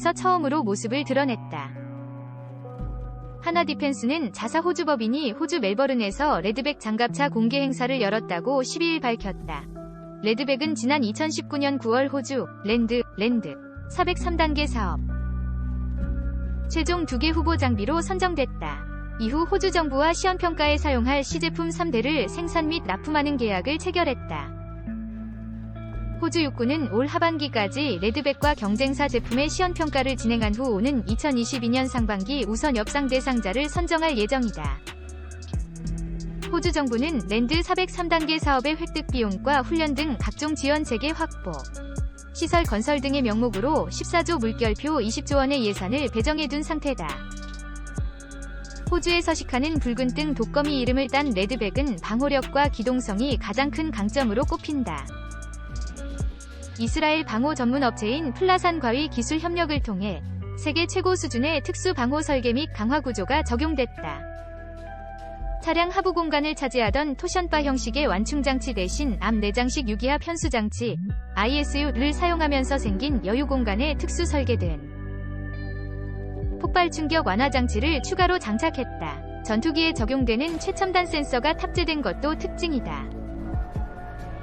서 처음으로 모습을 드러냈다. 하나 디펜스는 자사 호주 법인이 호주 멜버른에서 레드백 장갑차 공개 행사를 열었다고 12일 밝혔다. 레드백은 지난 2019년 9월 호주 랜드 랜드 403단계 사업 최종 2개 후보 장비로 선정됐다. 이후 호주 정부와 시연평가에 사용할 시제품 3대를 생산 및 납품하는 계약을 체결했다. 호주 육군은 올 하반기까지 레드백과 경쟁사 제품의 시연평가를 진행한 후 오는 2022년 상반기 우선 협상 대상자를 선정할 예정이다. 호주 정부는 랜드 403단계 사업의 획득 비용과 훈련 등 각종 지원 체계 확보, 시설 건설 등의 명목으로 14조 물결표 20조 원의 예산을 배정해 둔 상태다. 호주에 서식하는 붉은 등 독거미 이름을 딴 레드백은 방호력과 기동성이 가장 큰 강점으로 꼽힌다. 이스라엘 방호 전문 업체인 플라산 과의 기술 협력을 통해 세계 최고 수준의 특수 방호 설계 및 강화 구조가 적용됐다. 차량 하부 공간을 차지하던 토션바 형식의 완충 장치 대신 암 내장식 유기압 현수 장치 ISU를 사용하면서 생긴 여유 공간에 특수 설계된 폭발 충격 완화 장치를 추가로 장착했다. 전투기에 적용되는 최첨단 센서가 탑재된 것도 특징이다.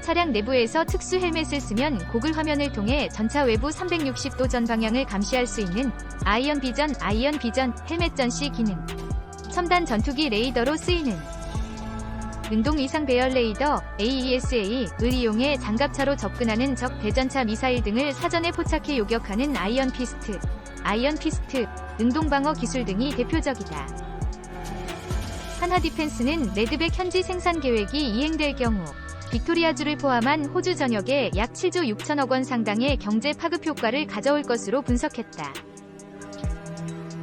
차량 내부에서 특수 헬멧을 쓰면 고글 화면을 통해 전차 외부 360도 전 방향을 감시할 수 있는 아이언 비전, 아이언 비전, 헬멧 전시 기능. 첨단 전투기 레이더로 쓰이는 능동 이상 배열 레이더 AESA를 이용해 장갑차로 접근하는 적 대전차 미사일 등을 사전에 포착해 요격하는 아이언 피스트, 아이언 피스트, 능동 방어 기술 등이 대표적이다. 하나 디펜스는 레드백 현지 생산 계획이 이행될 경우 빅토리아주를 포함한 호주 전역에 약 7조 6천억 원 상당의 경제 파급 효과를 가져올 것으로 분석했다.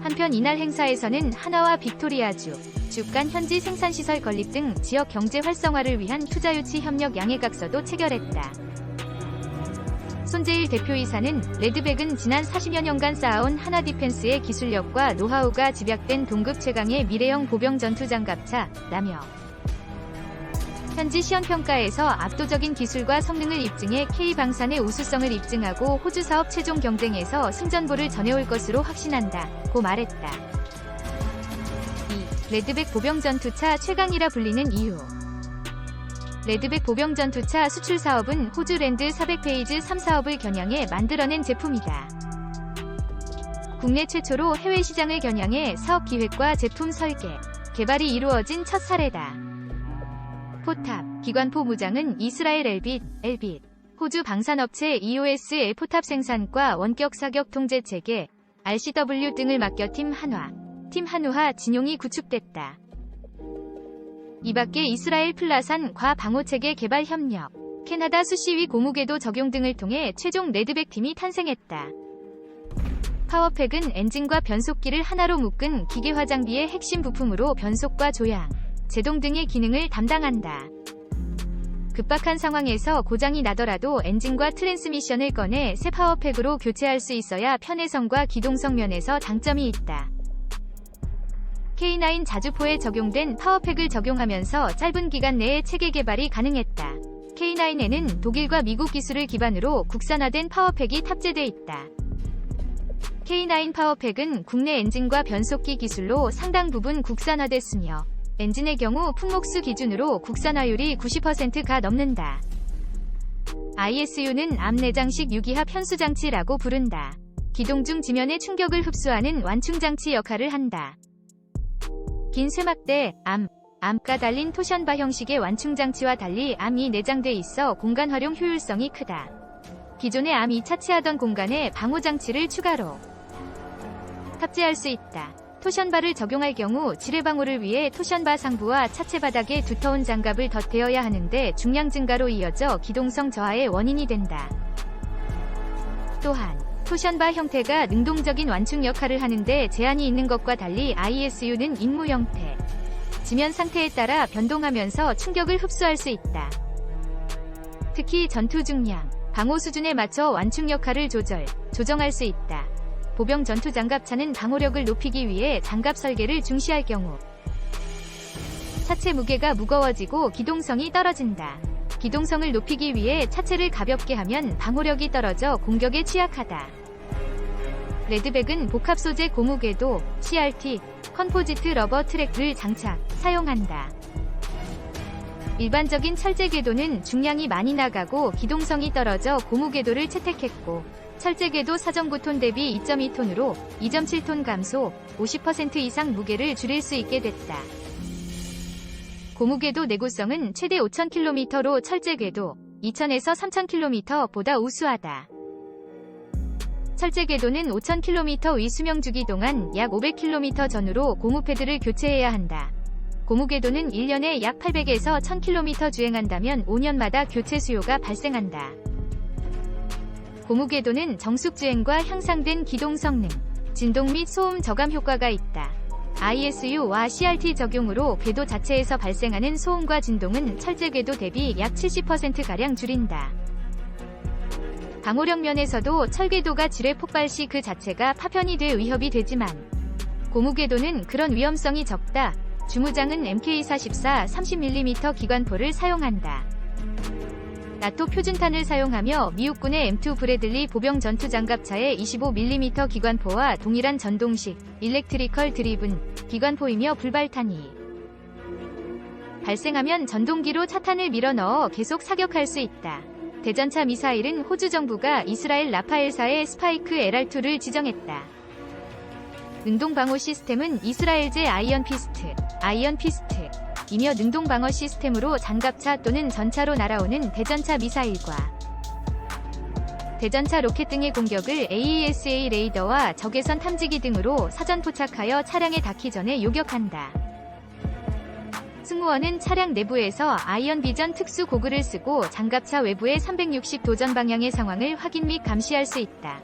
한편 이날 행사에서는 하나와 빅토리아주, 주간 현지 생산시설 건립 등 지역 경제 활성화를 위한 투자 유치 협력 양해각서도 체결했다. 손재일 대표이사는 레드백은 지난 40여 년간 쌓아온 하나 디펜스의 기술력과 노하우가 집약된 동급 최강의 미래형 보병 전투 장갑차, 라며 현지 시연평가에서 압도적인 기술과 성능을 입증해 K방산의 우수성을 입증하고 호주 사업 최종 경쟁에서 승전보를 전해올 것으로 확신한다. 고 말했다. 2. 레드백 보병 전투차 최강이라 불리는 이유 레드백 보병 전투차 수출 사업은 호주 랜드 400페이지 3 사업을 겨냥해 만들어낸 제품이다. 국내 최초로 해외 시장을 겨냥해 사업 기획과 제품 설계, 개발이 이루어진 첫 사례다. 포탑, 기관포 무장은 이스라엘 엘빗, 엘빗, 호주 방산업체 EOS의 포탑 생산과 원격 사격 통제 체계, RCW 등을 맡겨 팀 한화, 팀 한우하 진용이 구축됐다. 이 밖에 이스라엘 플라산 과 방호체계 개발 협력, 캐나다 수시위 고무궤도 적용 등을 통해 최종 레드백 팀이 탄생했다. 파워팩은 엔진과 변속기를 하나로 묶은 기계 화장비의 핵심 부품으로 변속과 조향, 제동 등의 기능을 담당한다. 급박한 상황에서 고장이 나더라도 엔진과 트랜스미션을 꺼내 새 파워팩으로 교체할 수 있어야 편의성과 기동성 면에서 장점이 있다. K9 자주포에 적용된 파워팩을 적용하면서 짧은 기간 내에 체계 개발이 가능했다. K9에는 독일과 미국 기술을 기반으로 국산화된 파워팩이 탑재돼 있다. K9 파워팩은 국내 엔진과 변속기 기술로 상당 부분 국산화됐으며 엔진의 경우 품목수 기준으로 국산화율이 90%가 넘는다. ISU는 암 내장식 유기합 현수장치라고 부른다. 기동 중 지면의 충격을 흡수하는 완충장치 역할을 한다. 긴 쇠막대, 암, 암가 달린 토션바 형식의 완충장치와 달리 암이 내장돼 있어 공간 활용 효율성이 크다. 기존의 암이 차치하던 공간에 방호장치를 추가로 탑재할 수 있다. 토션바를 적용할 경우 지뢰방호를 위해 토션바 상부와 차체 바닥에 두터운 장갑을 덧대어야 하는데 중량 증가로 이어져 기동성 저하의 원인이 된다. 또한 토션바 형태가 능동적인 완충 역할을 하는데 제한이 있는 것과 달리 ISU는 인무 형태. 지면 상태에 따라 변동하면서 충격을 흡수할 수 있다. 특히 전투 중량, 방호 수준에 맞춰 완충 역할을 조절, 조정할 수 있다. 보병 전투 장갑차는 방호력을 높이기 위해 장갑 설계를 중시할 경우 차체 무게가 무거워지고 기동성이 떨어진다. 기동성을 높이기 위해 차체를 가볍게 하면 방호력이 떨어져 공격에 취약하다. 레드백은 복합 소재 고무궤도, CRT, 컴포지트 러버 트랙을 장착, 사용한다. 일반적인 철제 궤도는 중량이 많이 나가고 기동성이 떨어져 고무 궤도를 채택했고, 철제 궤도 4.9톤 대비 2.2톤으로 2.7톤 감소, 50% 이상 무게를 줄일 수 있게 됐다. 고무 궤도 내구성은 최대 5,000km로 철제 궤도 2,000에서 3,000km보다 우수하다. 철제 궤도는 5,000km 위 수명 주기 동안 약 500km 전후로 고무 패드를 교체해야 한다. 고무 궤도는 1년에 약 800에서 1000km 주행한다면 5년마다 교체 수요가 발생한다. 고무 궤도는 정숙 주행과 향상된 기동 성능, 진동 및 소음 저감 효과가 있다. ISU와 CRT 적용으로 궤도 자체에서 발생하는 소음과 진동은 철제 궤도 대비 약 70%가량 줄인다. 방호력 면에서도 철궤도가 지뢰 폭발 시 그 자체가 파편이 될 위협이 되지만 고무궤도는 그런 위험성이 적다. 주무장은 MK44 30mm 기관포를 사용한다. 나토 표준탄을 사용하며 미국군의 M2 브래들리 보병 전투 장갑차의 25mm 기관포와 동일한 전동식 일렉트리컬 드리븐 기관포이며 불발탄이 발생하면 전동기로 차탄을 밀어 넣어 계속 사격할 수 있다. 대전차 미사일은 호주 정부가 이스라엘 라파엘사의 스파이크 LR2를 지정했다. 능동 방어 시스템은 이스라엘제 아이언 피스트, 아이언 피스트, 이며 능동 방어 시스템으로 장갑차 또는 전차로 날아오는 대전차 미사일과 대전차 로켓 등의 공격을 AESA 레이더와 적외선 탐지기 등으로 사전 포착하여 차량에 닿기 전에 요격한다. 승무원은 차량 내부에서 아이언 비전 특수 고글을 쓰고 장갑차 외부의 360도 전 방향의 상황을 확인 및 감시할 수 있다.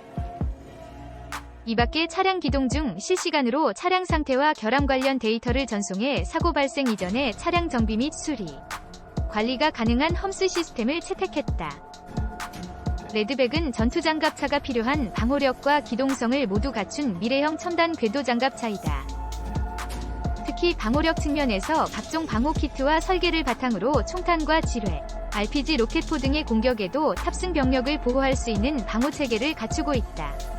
이 밖에 차량 기동 중 실시간으로 차량 상태와 결함 관련 데이터를 전송해 사고 발생 이전에 차량 정비 및 수리, 관리가 가능한 험스 시스템을 채택했다. 레드백은 전투 장갑차가 필요한 방호력과 기동성을 모두 갖춘 미래형 첨단 궤도 장갑차이다. 특히 방호력 측면에서 각종 방호 키트와 설계를 바탕으로 총탄과 지뢰, RPG 로켓포 등의 공격에도 탑승 병력을 보호할 수 있는 방호 체계를 갖추고 있다.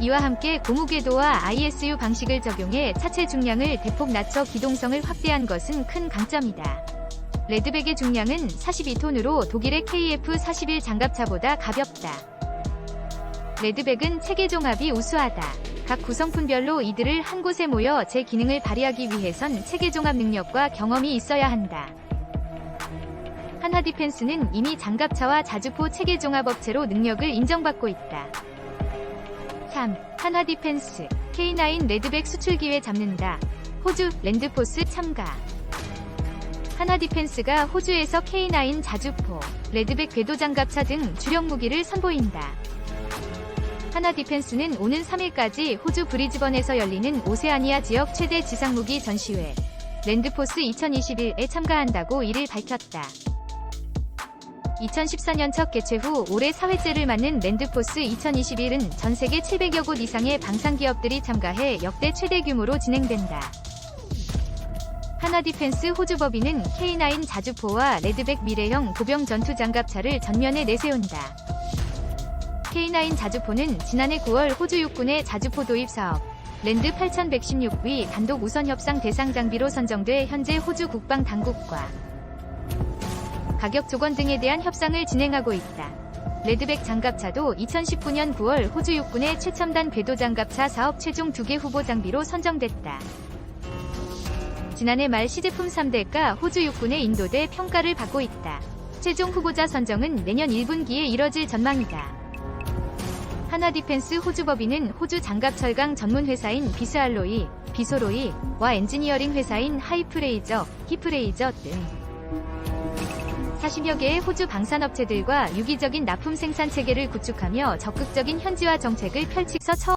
이와 함께 고무궤도와 ISU 방식을 적용해 차체 중량을 대폭 낮춰 기동성을 확대한 것은 큰 강점이다. 레드백의 중량은 42톤으로 독일의 KF-41 장갑차보다 가볍다. 레드백은 체계 종합이 우수하다. 각 구성품별로 이들을 한 곳에 모여 제 기능을 발휘하기 위해선 체계 종합 능력과 경험이 있어야 한다. 한화 디펜스는 이미 장갑차와 자주포 체계 종합 업체로 능력을 인정받고 있다. 3. 한화 디펜스 K9 레드백 수출 기회 잡는다. 호주 랜드포스 참가. 한화 디펜스가 호주에서 K9 자주포, 레드백 궤도 장갑차 등 주력 무기를 선보인다. 하나 디펜스는 오는 3일까지 호주 브리즈번에서 열리는 오세아니아 지역 최대 지상무기 전시회 랜드포스 2021에 참가한다고 이를 밝혔다. 2014년 첫 개최 후 올해 4회째를 맞는 랜드포스 2021은 전 세계 700여 곳 이상의 방산기업들이 참가해 역대 최대 규모로 진행된다. 하나 디펜스 호주법인은 K9 자주포와 레드백 미래형 보병 전투 장갑차를 전면에 내세운다. K9 자주포는 지난해 9월 호주 육군의 자주포 도입 사업 랜드 8116위 단독 우선 협상 대상 장비로 선정돼 현재 호주 국방 당국과 가격 조건 등에 대한 협상을 진행하고 있다. 레드백 장갑차도 2019년 9월 호주 육군의 최첨단 궤도 장갑차 사업 최종 2개 후보 장비로 선정됐다. 지난해 말 시제품 3대가 호주 육군의 인도대 평가를 받고 있다. 최종 후보자 선정은 내년 1분기에 이뤄질 전망이다. 하나 디펜스 호주법인은 호주 장갑 철강 전문 회사인 비스알로이, 비소로이와 엔지니어링 회사인 하이프레이저, 히프레이저 등 40여 개의 호주 방산업체들과 유기적인 납품 생산 체계를 구축하며 적극적인 현지화 정책을 펼치서 처음